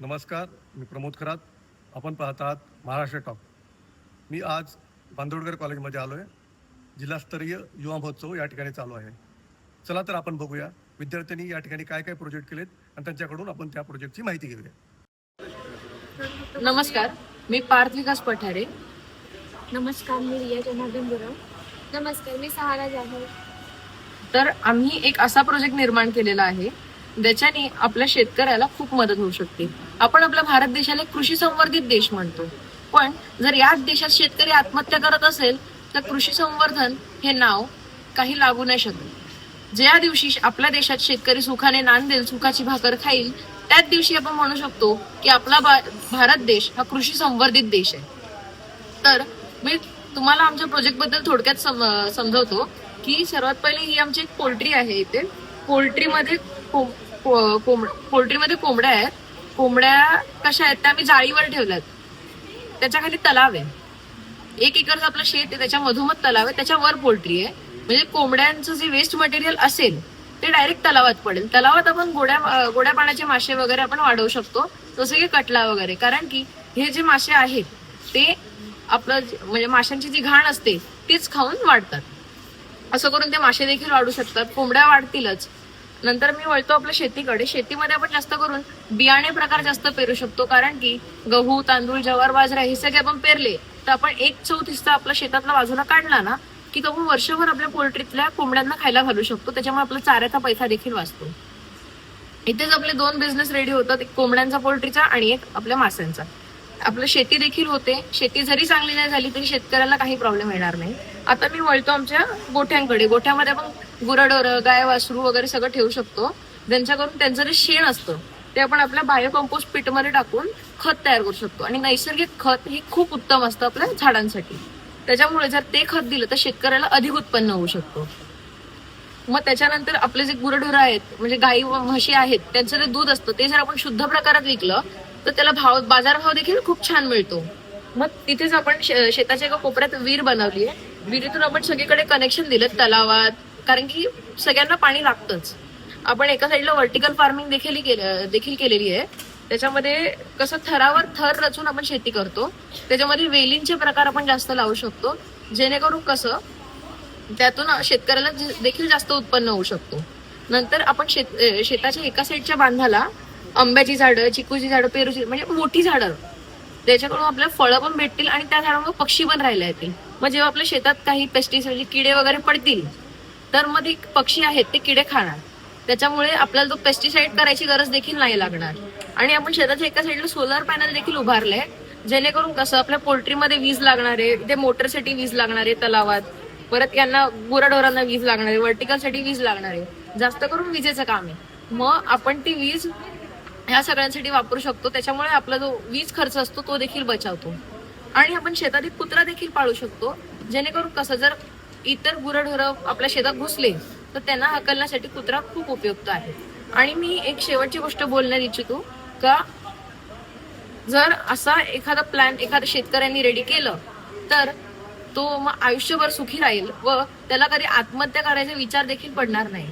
नमस्कार मी प्रमोद खरात. आपण पाहत आहात महाराष्ट्र टॉक. मी आज बांदोडकर कॉलेजमध्ये आलो आहे जिल्हास्तरीय युवा महोत्सव या ठिकाणी चालू आहे. चला तर आपण बघूया विद्यार्थ्यांनी या ठिकाणी काय काय प्रोजेक्ट केलेत आणि त्यांच्याकडून आपण त्या प्रोजेक्टची माहिती घेऊया. नमस्कार मी पार्थ विकास पठारे. नमस्कार मी रिया जनार्दन गुरव. नमस्कार मी सहारा जाधव. तर आम्ही एक असा प्रोजेक्ट निर्माण केलेला आहे ज्याच्याने आपल्या शेतकऱ्याला खूप मदत होऊ शकते. आपण आपल्या भारत देशाला एक कृषी संवर्धित देश म्हणतो. पण जर याच देशात शेतकरी आत्महत्या करत असेल तर कृषी संवर्धन हे नाव काही लागू नाही शकत. ज्या दिवशी आपल्या देशात शेतकरी सुखाने नांदेल सुखाची भाकर खाईल त्याच दिवशी आपण म्हणू शकतो की आपला भारत देश हा कृषी संवर्धित देश आहे. तर मी तुम्हाला आमच्या प्रोजेक्टबद्दल थोडक्यात सम- समजवतो की सर्वात पहिले ही आमची एक पोल्ट्री आहे इथे. पोल्ट्रीमध्ये पोल्ट्रीमध्ये कोंबड्या आहेत. कोंबड्या कशा आहेत त्या मी जाळीवर ठेवल्यात. त्याच्याखाली तलाव आहे. एक एकरचं आपलं शेत आहे त्याच्या मधोमध तलाव आहे त्याच्यावर पोल्ट्री आहे. म्हणजे कोंबड्यांचं जे वेस्ट मटेरियल असेल ते डायरेक्ट तलावात पडेल. तलावात आपण गोड्या गोड्या पाण्याचे मासे वगैरे आपण वाढवू शकतो. जसं की कटला वगैरे. कारण की हे जे मासे आहेत ते आपलं म्हणजे माशांची जी घाण असते तीच खाऊन वाढतात. असं करून ते मासे देखील वाढू शकतात. कोंबड्या वाढतीलच. नंतर मी वळतो आपल्या शेतीकडे. शेतीमध्ये आपण जास्त करून बियाणे प्रकार जास्त पेरू शकतो. कारण की गहू तांदूळ जवार बाजरा हे सगळे आपण पेरले तर आपण एक चौथ हिस्सा आपल्या शेतातला बाजूला काढला ना की तो आपण वर्षभर आपल्या पोल्ट्रीतल्या कोंबड्यांना खायला घालू शकतो. त्याच्यामुळे आपला चाऱ्याचा पैसा देखील वाचतो. इथेच आपले दोन बिझनेस रेडी होतात. एक कोंबड्यांचा पोल्ट्रीचा आणि एक आपल्या माशांचा. आपलं शेती देखील होते. शेती जरी चांगली नाही झाली तरी शेतकऱ्याला काही प्रॉब्लेम येणार नाही. आता मी वळतो आमच्या गोठ्यांकडे. गोठ्यामध्ये आपण गुराढोरं गाय वासरू वगैरे सगळं ठेवू शकतो. ज्यांच्याकडून त्यांचं जे शेण असतं ते आपण आपल्या बायो पीठमध्ये टाकून खत तयार करू शकतो. आणि नैसर्गिक खत हे खूप उत्तम असतं आपल्या झाडांसाठी. त्याच्यामुळे जर ते खत दिलं तर शेतकऱ्याला अधिक उत्पन्न होऊ शकतो. मग त्याच्यानंतर आपले जे गुरढोरं आहेत म्हणजे गाई म्हशी आहेत त्यांचं जे दूध असतं ते जर आपण शुद्ध प्रकारात विकलं तर त्याला भाव बाजारभाव देखील खूप छान मिळतो. मग तिथेच आपण शे- शेताच्या एका कोपऱ्यात विहीर बनवली आहे. विहिरीतून आपण सगळीकडे कनेक्शन दिलं तलावात कारण की सगळ्यांना पाणी लागतंच. आपण एका साईडला व्हर्टिकल फार्मिंग देखील केलं- देखील केलेली आहे. त्याच्यामध्ये कसं थरावर थर रचून आपण शेती करतो. त्याच्यामध्ये वेलींचे प्रकार आपण जास्त लावू शकतो. जेणेकरून कसं त्यातून शेतकऱ्याला देखील जास्त उत्पन्न होऊ शकतो. नंतर आपण शेत शेताच्या एका साईडच्या बांधाला आंब्याची झाडं चिकूची झाडं पेरूची म्हणजे मोठी झाडं. त्याच्याकडून आपल्याला फळं पण भेटतील आणि त्या झाडांवर पक्षी पण राहायला येतील मग जेव्हा आपल्या शेतात काही पेस्टिसाइड म्हणजे किडे वगैरे पडतील तर मग ते पक्षी आहेत ते किडे खाणार. त्याच्यामुळे आपल्याला तो पेस्टिसाइड करायची गरज देखील नाही लागणार. आणि आपण शेताच्या एका साईडला सोलर पॅनल देखील उभारले जेणेकरून कसं आपल्या पोल्ट्रीमध्ये वीज लागणार आहे इथे मोटरसाठी वीज लागणार आहे तलावात परत यांना गुराढोरांना वीज लागणार आहे वर्टिकलसाठी वीज लागणार आहे. जास्त करून विजेचं काम आहे. मग आपण ती वीज ह्या सगळ्यांसाठी वापरू शकतो त्याच्यामुळे आपला जो वीज खर्च असतो तो देखील बचावतो. आणि आपण शेतातील कुत्रा देखील पाळू शकतो जेणेकरून कसं जर इतर गुरढोरं आपल्या शेतात घुसले तर त्यांना हकलण्यासाठी कुत्रा खूप उपयुक्त आहे. आणि मी एक शेवटची गोष्ट बोलण्यात इच्छितो का जर असा एखादा प्लॅन एखाद्या शेतकऱ्यांनी रेडी केलं तर तो मग आयुष्यभर सुखी राहील व त्याला कधी आत्महत्या करायचा विचार देखील पडणार नाही.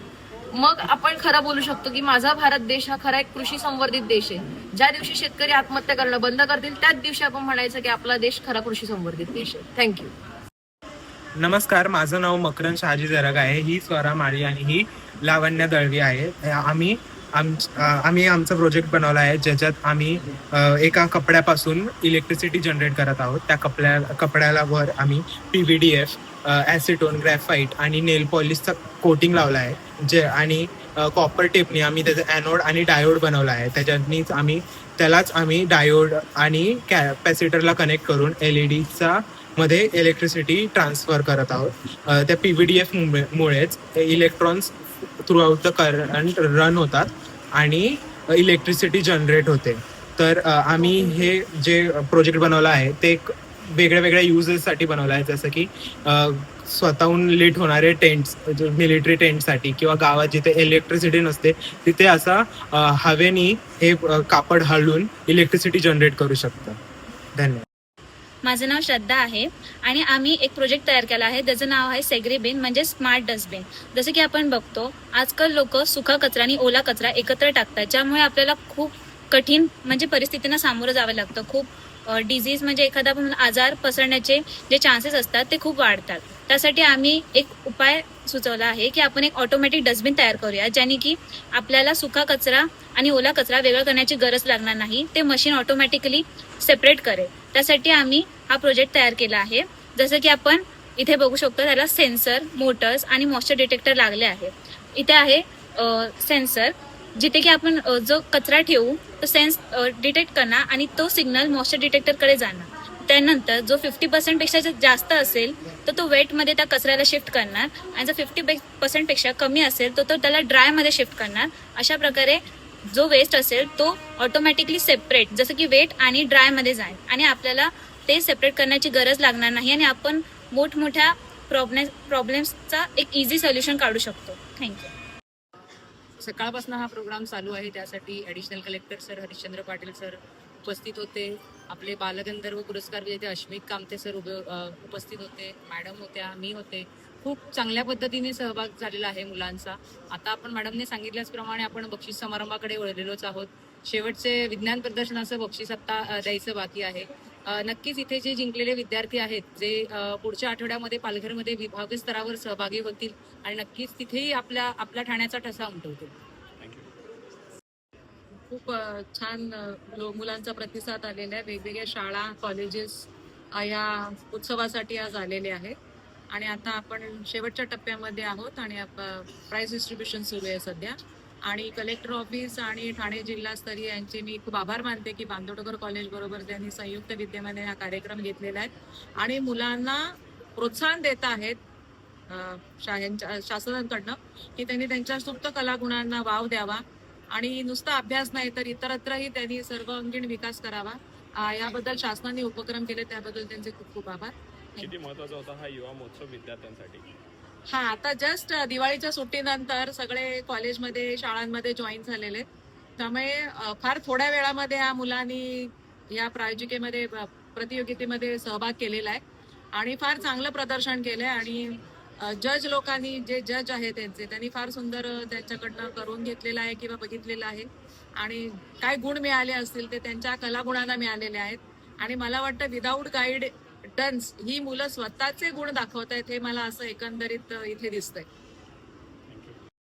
मग आपण खरं बोलू शकतो की माझा भारत देश हा खरा एक कृषी संवर्धित देश आहे. ज्या दिवशी शेतकरी आत्महत्या करणं बंद करतील त्याच दिवशी आपण म्हणायचं की आपला देश खरा कृषी संवर्धित देश आहे. थँक्यू नमस्कार माझं नाव मकरन शहाजी जरग आहे. ही स्वरा माळी आणि ही लावण्य दळवी आहे. आम्ही आम आम्ही आमचा प्रोजेक्ट बनवला आहे ज्याच्यात आम्ही एका कपड्यापासून इलेक्ट्रिसिटी जनरेट करत आहोत. त्या कपड्या कपड्याला वर आम्ही P V D F acetone graphite आणि नेल पॉलिशचा कोटिंग लावला आहे. जे आणि कॉपर टेपनी आम्ही त्याचा ॲनोड आणि डायोड बनवला आहे. त्याच्यातनीच आम्ही त्यालाच आम्ही डायोड आणि कॅपॅसिटरला कनेक्ट करून एल ई डीचा मध्ये इलेक्ट्रिसिटी ट्रान्सफर करत आहोत. त्या पी व्ही डी एफ मुळेच electrons throughout the current run होतात आणि इलेक्ट्रिसिटी जनरेट होते. तर आम्ही हे जे प्रोजेक्ट बनवलं आहे ते एक वेगळ्या वेगळ्या युजेससाठी बनवलं आहे. जसं की स्वतःहून लेट होणारे टेंट्स मिलिटरी टेंटसाठी किंवा गावात जिथे इलेक्ट्रिसिटी नसते तिथे असा हवेनी हे कापड हळून इलेक्ट्रिसिटी जनरेट करू शकतं. धन्यवाद. माझं नाव श्रद्धा आहे आणि आम्ही एक प्रोजेक्ट तयार केला आहे. त्याचं नाव आहे सेग्रीबिन म्हणजे स्मार्ट डस्टबिन जसं की आपण बघतो आजकाल लोक सुका कचरा आणि ओला कचरा एकत्र टाकतात ज्यामुळे आपल्याला खूप कठीण म्हणजे परिस्थितींना सामोरं जावं लागतं. खूप डिझीज म्हणजे एखादा पण आजार पसरण्याचे जे चान्सेस असतात ते खूप वाढतात. त्यासाठी आम्ही एक उपाय सुचवला आहे की आपण एक ऑटोमॅटिक डस्टबिन तयार करूया ज्याने की आपल्याला सुका कचरा आणि ओला कचरा वेगळा करण्याची गरज लागणार नाही. ते मशीन ऑटोमॅटिकली सेपरेट करेल. त्यासाठी आम्ही हा प्रोजेक्ट तयार केला आहे. जसं की आपण इथे बघू शकतो त्याला सेन्सर मोटर्स आणि मॉइश्चर डिटेक्टर लागले आहे. इथे आहे सेन्सर जिथे की आपण जो कचरा ठेवू तो सेन्स डिटेक्ट करणार आणि तो सिग्नल मॉइश्चर डिटेक्टरकडे जाणार. त्यानंतर जो फिफ्टी पर्सेंटपेक्षा जर जास्त असेल तर तो वेटमध्ये त्या कचऱ्याला शिफ्ट करणार. आणि जर फिफ्टी पर्सेंटपेक्षा कमी असेल तर तो त्याला ड्रायमध्ये शिफ्ट करणार. अशा प्रकारे जो वेस्ट असेल तो ऑटोमॅटिकली सेपरेट जसं की वेट आणि ड्रायमध्ये जाईल. आणि आपल्याला ते सेपरेट करण्याची गरज लागणार नाही आणि आपण मोठमोठ्या प्रॉब्लेम प्रॉब्लेम्सचा एक इझी सोल्युशन काढू शकतो. थँक्यू सकाळपासून हा प्रोग्राम चालू आहे त्यासाठी additional collector sir Harishchandra Patil sir उपस्थित होते. आपले बालगंधर्व पुरस्कार विजेते अश्विक कामते सर उभे उपस्थित होते. मॅडम होत्या मी होते. खूप चांगल्या पद्धतीने सहभाग झालेला आहे मुलांचा. आता आपण मॅडमने सांगितल्याचप्रमाणे आपण बक्षीस समारंभाकडे वळलेलोच आहोत. शेवटचे विज्ञान प्रदर्शनाचं बक्षीस आता द्यायचं बाकी आहे. नक्कीच इथे जे जिंकलेले विद्यार्थी आहेत जे पुढच्या आठवड्यामध्ये पालघरमध्ये विभाग स्तरावर सहभागी होतील आणि नक्कीच तिथेही आपल्या आपल्या ठाण्याचा ठसा उमटवतील. खूप छान मुलांचा प्रतिसाद आलेला आहे. वेगवेगळ्या शाळा कॉलेजेस या उत्सवासाठी आज आलेले आहेत. आणि आता आपण शेवटच्या टप्प्यामध्ये आहोत आणि प्राईज डिस्ट्रीब्युशन सुरू आहे सध्या. आणि कलेक्टर ऑफिस आणि ठाणे जिल्हास्तरीय यांचे मी खूप आभार मानते की बांदोडकर कॉलेज बरोबर त्यांनी संयुक्त विद्यमाने हा कार्यक्रम घेतलेला आहे. आणि मुलांना प्रोत्साहन देत आहेत शा- शासनाकडनं की त्यांनी त्यांच्या सुप्त कलागुणांना वाव द्यावा. आणि नुसता अभ्यास नाही तर इतरत्रही त्यांनी सर्वांगीण विकास करावा. याबद्दल शासनाने उपक्रम केले त्याबद्दल त्यांचे खूप खूप आभार. किती महत्त्वाचा होता हा युवा महोत्सव विद्यार्थ्यांसाठी? हा आता जस्ट दिवाळीच्या सुट्टीनंतर सगळे कॉलेजमध्ये शाळांमध्ये जॉईन झालेले. त्यामुळे फार थोड्या वेळामध्ये ह्या मुलांनी या प्रायोजिकेमध्ये प्रतियोगितेमध्ये सहभाग केलेला आहे. आणि फार चांगलं प्रदर्शन केलंय आणि जज लोकांनी जे जज आहे त्यांचे त्यांनी फार सुंदर त्यांच्याकडनं करून घेतलेलं आहे किंवा बघितलेलं आहे. आणि काय गुण मिळाले असतील ते त्यांच्या कलागुणांना मिळालेले आहेत. आणि मला वाटतं विदाऊट गाईड डन्स ही मुलं स्वतःचे गुण दाखवत आहेत हे मला असं एकंदरीत इथे दिसतंय.